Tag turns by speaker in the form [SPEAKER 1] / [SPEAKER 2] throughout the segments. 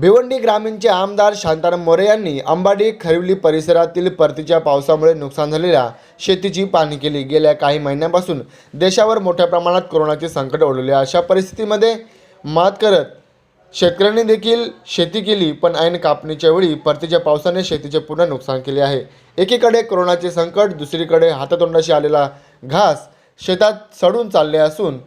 [SPEAKER 1] भिवंडी ग्रामीणचे आमदार शांताराम मोरे यांनी अंबाडी खरिवली परिसरातील परतीच्या पावसामुळे नुकसान झालेल्या शेतीची पाहणी केली. गेल्या काही महिन्यांपासून देशावर मोठ्या प्रमाणात कोरोनाचे संकट ओढवले अशा परिस्थितीमध्ये मात करत शेतकऱ्यांनी देखील शेती केली पण ऐन कापणीच्या वेळी परतीच्या पावसाने शेतीचे पुन्हा नुकसान केले आहे. एकीकडे कोरोनाचे संकट दुसरीकडे हातातोंडाशी आलेला घास शेतात सडून चालले असून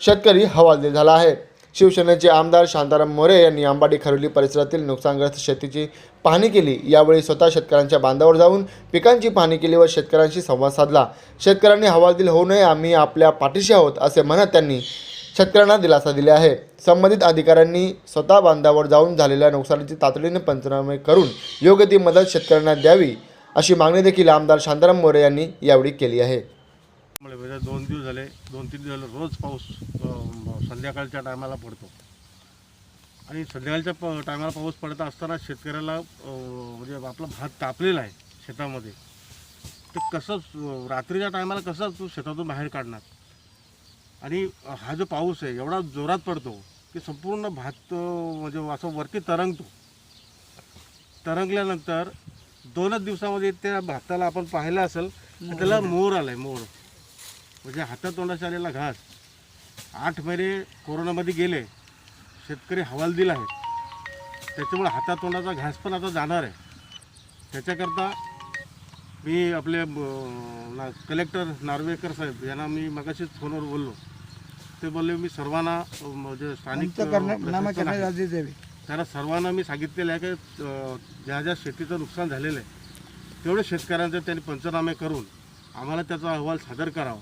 [SPEAKER 1] शेतकरी हवालदिल झाला आहे. शिवसेनेचे आमदार शांताराम मोरे यांनी अंबाडी खरोली परिसरातील नुकसानग्रस्त शेतीची पाहणी केली. यावेळी स्वतः शेतकऱ्यांच्या बांधावर जाऊन पिकांची पाहणी केली व शेतकऱ्यांशी संवाद साधला. शेतकऱ्यांनी हवालदिल होऊ नये आम्ही आपल्या पाठीशी आहोत असे म्हणत त्यांनी शेतकऱ्यांना दिलासा दिला आहे. संबंधित अधिकाऱ्यांनी स्वतः बांधावर जाऊन झालेल्या नुकसानीची तातडीने पंचनामे करून योग्य ती मदत शेतकऱ्यांना द्यावी अशी मागणी देखील आमदार शांताराम मोरे यांनी यावेळी केली आहे.
[SPEAKER 2] मुळे म्हणजे दोन दिवस झाले दोन तीन दिवस झाले रोज पाऊस संध्याकाळच्या टायमाला पडतो. आणि संध्याकाळच्या प टायमाला पाऊस पडत असताना शेतकऱ्याला म्हणजे आपला भात तापलेला आहे शेतामध्ये. तर कसं रात्रीच्या टायमाला कसं तू शेतातून बाहेर काढणार? आणि हा जो पाऊस आहे एवढा जोरात पडतो की संपूर्ण भात म्हणजे असं वरती तरंगतो. तरंगल्यानंतर दोनच दिवसामध्ये त्या भाताला आपण पाहिलं असेल त्याला मोर आलाय मोर. म्हणजे हातातोंडाचा आलेला घास. आठ महिने कोरोनामध्ये गेले. शेतकरी हवालदिल आहेत त्याच्यामुळे हातातोंडाचा घास पण आता जाणार आहे. त्याच्याकरता मी आपले ना कलेक्टर नार्वेकर साहेब यांना मी मगाशीच फोनवर बोललो. ते बोलले मी सर्वांना म्हणजे स्थानिक आहे, त्यांना सर्वांना मी सांगितलेलं आहे की ज्या ज्या शेतीचं नुकसान झालेलं आहे तेवढे शेतकऱ्यांचे त्यांनी पंचनामे करून आम्हाला त्याचा अहवाल सादर करावा.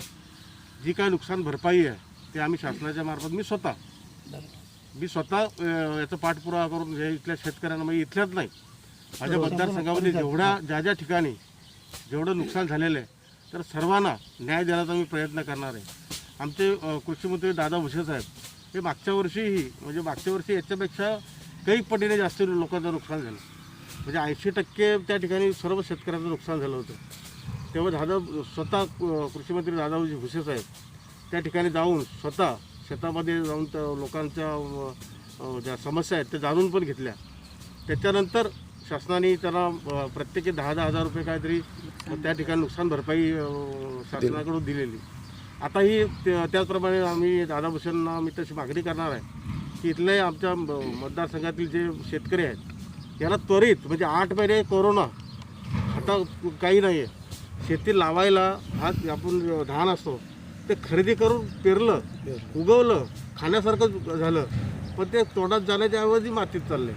[SPEAKER 2] जी काय नुकसान भरपाई आहे ते आम्ही शासनाच्या मार्फत मी स्वतः. मी स्वतः अं, याचा पाठपुरावा करून हे इथल्या शेतकऱ्यांना म्हणजे इथल्याच नाही. माझ्या मतदारसंघामध्ये जेवढ्या ज्या ज्या ठिकाणी जेवढं नुकसान झालेलं आहे तर सर्वांना न्याय देण्याचा मी प्रयत्न करणार आहे. आमचे अं, कृषीमंत्री दादा भुसे साहेब हे मागच्या वर्षीही म्हणजे मागच्या वर्षी याच्यापेक्षा काही पटीने जास्त लोकांचं नुकसान झालं. म्हणजे ऐंशी टक्के त्या ठिकाणी सर्व शेतकऱ्यांचं नुकसान झालं होतं. तेव्हा दादा स्वतः कृषीमंत्री दादाजी भुसे साहेब त्या ठिकाणी जाऊन स्वतः शेतामध्ये जाऊन त्या लोकांच्या ज्या समस्या आहेत त्या जाणून पण घेतल्या. त्याच्यानंतर शासनाने त्यांना प्रत्येकी दहा दहा हजार रुपये काहीतरी त्या ठिकाणी नुकसान भरपाई शासनाकडून दिलेली. आताही त्या- त्याचप्रमाणे आम्ही दादा भुसेंना आम्ही तशी मागणी करणार आहे की इथले आमच्या मतदारसंघातील जे शेतकरी आहेत याला त्वरित म्हणजे आठ महिने कोरोना आता काही नाही आहे शेती लावायला हा आपण धान असतो ते खरेदी करून पेरलं उगवलं खाण्यासारखं झालं पण ते तोंडात जाण्याच्या ऐवजी मातीत चालले.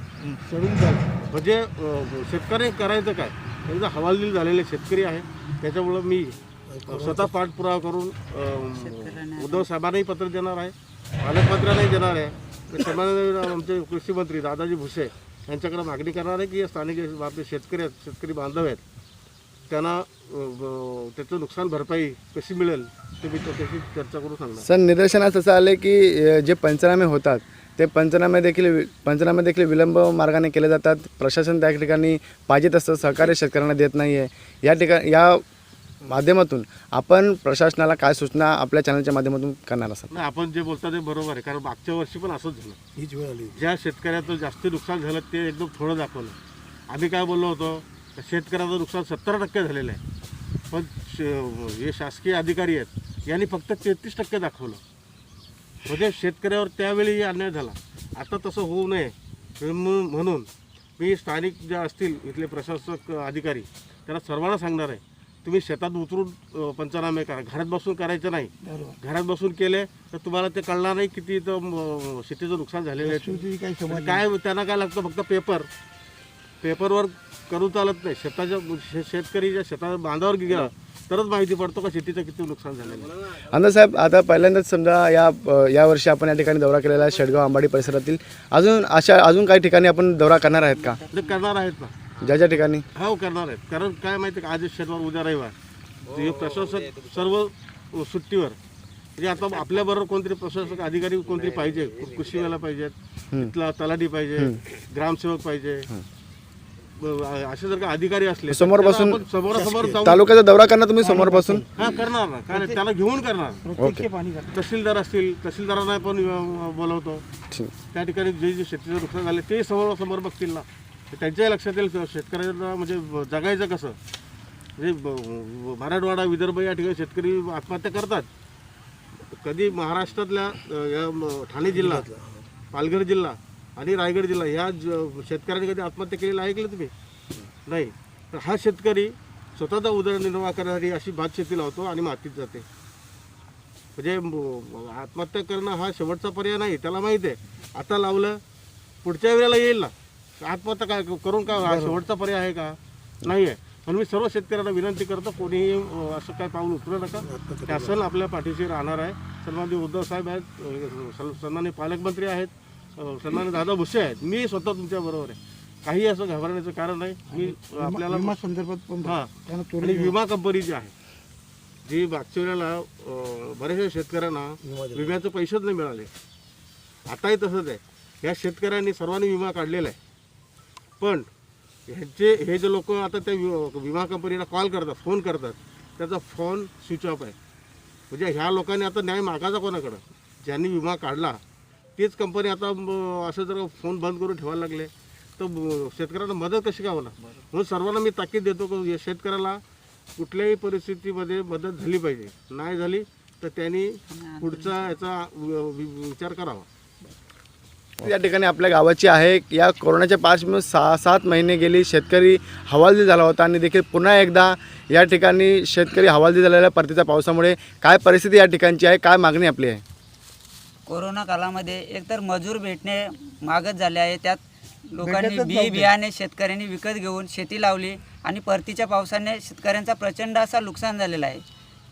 [SPEAKER 2] म्हणजे अं, शेतकरी करायचं काय? एकदा हवालदिल झालेले शेतकरी आहे. त्याच्यामुळं मी स्वतः पाठपुरावा करून उद्धव साहेबांनाही पत्र देणार आहे. पालकमंत्र्यांनाही देणार आहे. तर त्यामुळे आमचे कृषी मंत्री दादाजी भुसे यांच्याकडे मागणी करणार आहे की या स्थानिक जे आपले शेतकरी आहेत शेतकरी बांधव आहेत त्यांना त्याचं नुकसान भरपाई कशी मिळेल ते मी त्याच्याशी चर्चा करून सांगणार.
[SPEAKER 3] सर निदर्शनास असं आले की जे पंचनामे होतात ते पंचनामे देखील वि- पंचनामे देखील विलंब मार्गाने केले जातात. प्रशासन त्या ठिकाणी पाहिजे तसं सहकार्य शेतकऱ्यांना देत नाही आहे या ठिकाणी या माध्यमातून आपण प्रशासनाला काय सूचना आपल्या चॅनलच्या माध्यमातून करणार
[SPEAKER 2] नाही आपण जे बोलता ते बरोबर आहे. कारण मागच्या वर्षी पण असंच झालं. हीच वेळ आली. ज्या शेतकऱ्याचं जास्त नुकसान झालं ते एकदम थोडं दाखवलं. आम्ही काय बोललो होतो? शेतकऱ्याचं नुकसान सत्तर टक्के झालेलं आहे. पण श- हे शासकीय अधिकारी आहेत यांनी फक्त तेहतीस टक्के दाखवलं. म्हणजे शेतकऱ्यावर त्यावेळी अन्याय झाला. आता तसं होऊ नये म्हणून मी स्थानिक ज्या असतील इथले प्रशासक अधिकारी त्यांना सर्वांना सांगणार आहे तुम्ही शेतात उतरून पंचनामे करा. घरात बसून करायचं नाही. घरात बसून केले तर तुम्हाला ते कळणार नाही किती म, शेतीचं नुकसान झालेलं आहे. काय त्यांना काय लागतं? फक्त पेपर. पेपरवर करून चालत नाही. शेताच्या शे- शेतकरीच्या शेता बांधावर गेला तरच माहिती पडतो का शेतीचं किती नुकसान झालेलं आहे.
[SPEAKER 3] आमदार साहेब आता पहिल्यांदाच समजा या अ, या वर्षी आपण या ठिकाणी दौरा केलेला आहे शेडगाव अंबाडी परिसरातील. अजून अशा अजून काही ठिकाणी आपण दौरा करणार आहेत का?
[SPEAKER 2] ते करणार आहेत ना.
[SPEAKER 3] ज्या ज्या ठिकाणी?
[SPEAKER 2] हो करणार आहेत. कारण काय माहिती का आज शनिवार उद्या रविवार. हे प्रशासक सर्व सुट्टीवर. म्हणजे आता आपल्याबरोबर कोणतरी प्रशासक अधिकारी कोणतरी पाहिजे. कृषीवाला पाहिजेत. तिथला तलाठी पाहिजे ग्रामसेवक पाहिजे. असे जर का अधिकारी असले
[SPEAKER 3] समोर बसून-
[SPEAKER 2] समोरासमोर
[SPEAKER 3] तालुक्याचा दौरा करणार तुम्ही समोर बसून
[SPEAKER 2] हा करणार ना. कारण त्याला घेऊन करणार. तहसीलदार असतील तहसीलदारांना पण बोलवतो. त्या ठिकाणी जे जे शेतीचं नुकसान झाले ते समोर समोर बघतील ना. त्यांच्याही लक्षात येईल शेतकऱ्यांना म्हणजे जगायचं कसं? म्हणजे मराठवाडा विदर्भ या ठिकाणी शेतकरी आत्महत्या करतात. कधी महाराष्ट्रातल्या ठाणे जिल्हा पालघर जिल्हा आणि रायगड जिल्हा ह्या ज- शेतकऱ्यांनी कधी आत्महत्या केलेलं ऐकलं तुम्ही? नाही. तर हा शेतकरी स्वतःचा उदरनिर्वाह करण्यासाठी अशी भात शेती लावतो आणि मातीत जाते. म्हणजे आत्महत्या करणं हा शेवटचा पर्याय नाही त्याला माहिती आहे. आता लावलं पुढच्या वेळेला येईल ना. आत्महत्या काय करून का हा शेवटचा पर्याय आहे का? नाही आहे म्हणून मी सर्व शेतकऱ्यांना विनंती करतो कोणीही असं काय पाऊल उचलू नका. शासन आपल्या पाठीशी राहणार आहे. सन्माननीय उद्धव साहेब आहेत सन्माननीय पालकमंत्री आहेत. अ, सन्माननीय दादा भुसे आहेत. मी स्वतः तुमच्या बरोबर आहे. काही असं घाबरण्याचं कारण नाही. मी आपल्याला
[SPEAKER 4] संदर्भात पण
[SPEAKER 2] हा. आणि विमा कंपनी जी आहे जी मागच्या वेळेला बऱ्याचशा शेतकऱ्यांना विम्याचे पैसेच नाही मिळाले. आताही तसंच आहे. या शेतकऱ्यांनी सर्वांनी विमा काढलेला आहे. पण ह्यांचे हे जे लोक आता त्या वि- विमा कंपनीला कॉल करतात फोन करतात त्याचा फोन स्विच ऑफ आहे. म्हणजे ह्या लोकांनी आता न्याय मागायचा कोणाकडं? ज्यांनी विमा काढला तीच कंपनी आता म, असं जर फोन बंद करून ठेवायला लागले. तर म, शेतकऱ्यांना मदत कशी काय होणार? म्हणून सर्वांना मी ताकीद देतो की या शेतकऱ्याला कुठल्याही परिस्थितीमध्ये मदत झाली पाहिजे. नाही झाली तर त्यांनी पुढचा याचा वि- वि- विचार करावा.
[SPEAKER 3] या ठिकाणी आपल्या गावाची आहे. या कोरोनाच्या पार्श्वभूमीवर सहा सात महिने गेली शेतकरी हवालदिल झाला होता आणि देखील पुन्हा एकदा या ठिकाणी शेतकरी हवालदिल झालेल्या परतीच्या पावसामुळे काय परिस्थिती या ठिकाणची आहे? काय मागणी आपली आहे?
[SPEAKER 5] कोरोना काळामध्ये एकतर मजूर भेटणे मागच झाले आहे. त्यात लोकांनी बी बियाणे शेतकऱ्यांनी विकत घेऊन शेती लावली आणि परतीच्या पावसाने शेतकऱ्यांचा प्रचंड असा नुकसान झालेला आहे.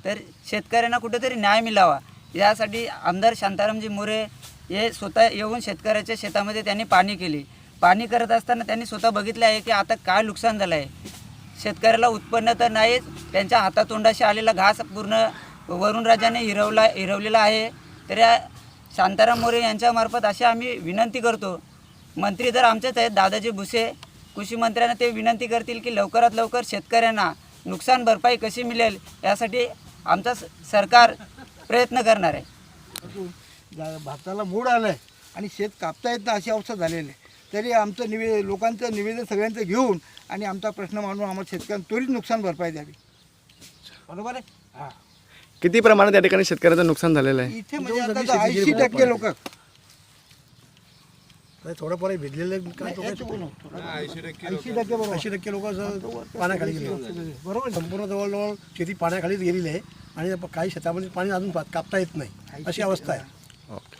[SPEAKER 5] तर शेतकऱ्यांना कुठेतरी न्याय मिळावा. यासाठी आमदार शांतारामजी मोरे हे स्वतः येऊन शेतकऱ्याच्या शेतामध्ये त्यांनी पाणी केली. पाणी करत असताना त्यांनी स्वतः बघितलं आहे की आता काय नुकसान झालं आहे. शेतकऱ्याला उत्पन्न तर नाहीच त्यांच्या हातातोंडाशी आलेला घास पूर्ण वरुणराजाने हिरवला हिरवलेला आहे. तर या शांताराम मोरे यांच्यामार्फत अशी आम्ही विनंती करतो. मंत्री तर आमचेच आहेत दादाजी भुसे. कृषी मंत्र्यांना ते विनंती करतील की लवकरात लवकर शेतकऱ्यांना नुकसान भरपाई कशी मिळेल यासाठी आमचा स- सरकार प्रयत्न करणार आहे.
[SPEAKER 4] भारताला मूड आलं आहे आणि शेत कापता येत ना अशी अवस्था झालेली आहे. तरी आमचं निवे लोकांचं निवेदन सगळ्यांचं घेऊन आणि आमचा प्रश्न मांडून आम्हाला शेतकऱ्यांना त्वरित नुकसान भरपाई द्यावी. बरोबर आहे? हां.
[SPEAKER 3] किती प्रमाणात या ठिकाणी शेतकऱ्याचं नुकसान झालेलं आहे?
[SPEAKER 4] इथे म्हणजे आता ऐंशी टक्के लोक.
[SPEAKER 6] थोडंफार भिजलेलं
[SPEAKER 4] ऐंशी टक्के बरोबर.
[SPEAKER 6] ऐंशी टक्के लोक पाण्याखाली गेले. बरोबर. संपूर्ण जवळजवळ शेती पाण्याखालीच गेलेली आहे. आणि काही शेतामध्ये पाणी अजून पा- कापता येत नाही. अशी अवस्था आहे.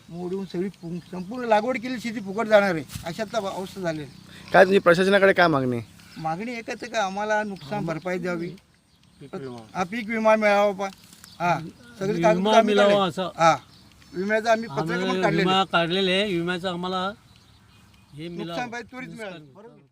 [SPEAKER 4] मोडून सगळी पु- संपूर्ण लागवड केली शेती फुकट जाणार आहे. अशातला अवस्था झालेली आहे.
[SPEAKER 3] काय तुमची प्रशासनाकडे काय मागणी? आहे?
[SPEAKER 4] मागणी एकच आहे का? आम्हाला नुकसान भरपाई द्यावी. हा पीक विमा मिळावा पा हा सगळे कागद आम्ही काढले. हा विम्याचं आम्ही पत्रक पण काढलेलं.
[SPEAKER 7] विमा काढलेले आहे विम्याचं आम्हाला हे मिळावं.
[SPEAKER 4] नुकसान पाहिजे त्वरित मिळालं. बरोबर.